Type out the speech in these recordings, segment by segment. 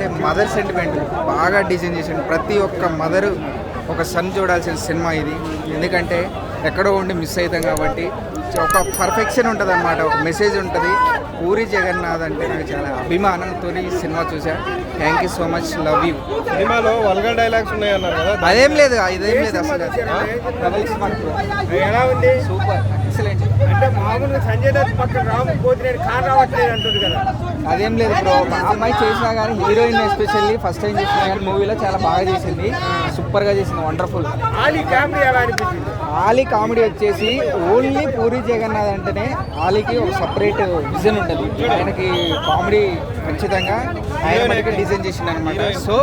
అంటే mother sentiment బాగా design చేసిండు. ప్రతి ఒక్క మదర్ ఒక సన్ చూడాల్సిన సినిమా ఇది. ఎందుకంటే ఎక్కడో ఉండి మిస్ అవుతాం కాబట్టి ఒక పర్ఫెక్షన్ ఉంటుంది అనమాట ఒక మెసేజ్ ఉంటుంది. పూరి జగన్నాథ్ అంటే నాకు చాలా అభిమానంతో ఈ సినిమా చూసా thank you so much love you సినిమాలో వల్గర్ డైలాగ్స్ ఉన్నాయి అన్నారు కదా? అదేం లేదు. ఇదేం లేదు అసలు. ఎలా ఉంది? సూపర్ ఎక్సలెంట్ అంటే మామూలుగా సంజయ్ దత్ పక్కన రాము పోతినేని కాన్ రావట్లేదు అంటుంది కదా. అదేం లేదు బ్రో మా అమ్మాయి చేసినా కానీ హీరోయిన్ ఎస్పెషల్లీ ఫస్ట్ టైం చేసినా కానీ మూవీలో చాలా బాగా చేసింది. సూపర్గా చేసింది. వండర్ఫుల్ ఆలీ కామెడీ ఎలా అనిపించింది? ఆలీ కామెడీ వచ్చేసి ఓన్లీ పూరి జగన్నాథ్ అంటేనే ఆలీకి ఒక సపరేట్ విజన్ ఉంటుంది. ఆయనకి కామెడీ ఖచ్చితంగా ఆయన మటుకే డిజైన్ చేసింది అనమాట సో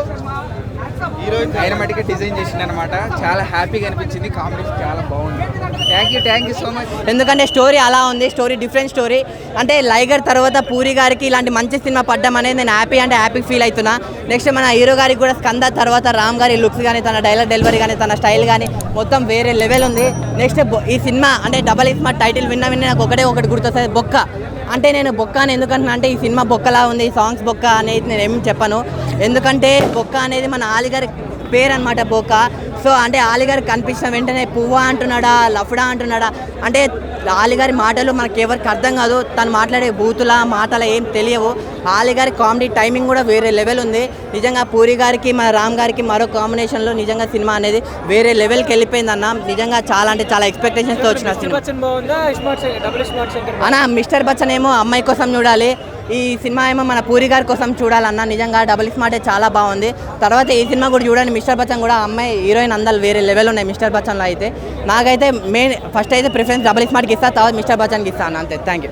ఈరోజు ఆయన మటుకే డిజైన్ చేసింది అనమాట చాలా హ్యాపీగా అనిపించింది. కామెడీ చాలా బాగుంది. Thank you thank you so much ఎందుకంటే స్టోరీ అలా ఉంది స్టోరీ డిఫరెంట్ స్టోరీ. అంటే లైగర్ తర్వాత పూరి గారికి ఇలాంటి మంచి సినిమా పడ్డం అనేది నేను హ్యాపీ అంటే హ్యాపీ ఫీల్ అవుతున్నా. నెక్స్ట్ మన హీరో గారికి కూడా స్కంద తర్వాత రామ్ గారి లుక్స్ కానీ తన డైలాగ్ డెలివరీ కానీ తన స్టైల్ కానీ మొత్తం వేరే లెవెల్ ఉంది. నెక్స్ట్ ఈ సినిమా అంటే డబల్ ఇస్మా టైటిల్ విన్న విన్న నాకు ఒకటే ఒకటి గుర్తొస్తుంది బొక్క. అంటే నేను బొక్క అని ఎందుకంటున్నా అంటే ఈ సినిమా బొక్కలా ఉంది ఈ సాంగ్స్ బొక్క అనేది నేను ఏం చెప్పను. ఎందుకంటే బొక్క అనేది మన ఆలిగారి పేరు అనమాట బొక్క. సో అంటే ఆలిగారు కనిపించిన వెంటనే పువ్వా అంటున్నాడా లఫడా అంటున్నాడా? అంటే ఆలిగారి మాటలు మనకి ఎవరికి అర్థం కాదు. తను మాట్లాడే బూతుల మాటల ఏం తెలియవు. ఆలిగారి కామెడీ టైమింగ్ కూడా వేరే లెవెల్ ఉంది. నిజంగా పూరి గారికి మన రామ్ గారికి మరో కాంబినేషన్లో నిజంగా సినిమా అనేది వేరే లెవెల్కి వెళ్ళిపోయింది అన్న. నిజంగా చాలా అంటే చాలా ఎక్స్పెక్టేషన్స్తో వచ్చిన సినిమా. అన్న మిస్టర్ బచ్చన్ ఏమో అమ్మాయి కోసం చూడాలి. ఈ సినిమా ఏమో మన పూరి గారి కోసం చూడాలన్న. నిజంగా డబుల్ స్మార్ట్ చాలా బాగుంది. తర్వాత ఈ సినిమా కూడా చూడండి. మిస్టర్ బచ్చన్ కూడా అమ్మాయి హీరోయిన్ అందాలు వేరే లెవెల్ ఉన్నాయి మిస్టర్ బచ్చన్లో అయితే. నాకైతే మెయిన్ ఫస్ట్ అయితే ప్రిఫరెన్స్ డబుల్ స్మార్ట్కి ఇస్తా తర్వాత మిస్టర్ బచ్చన్కి ఇస్తాను అంతే. Thank you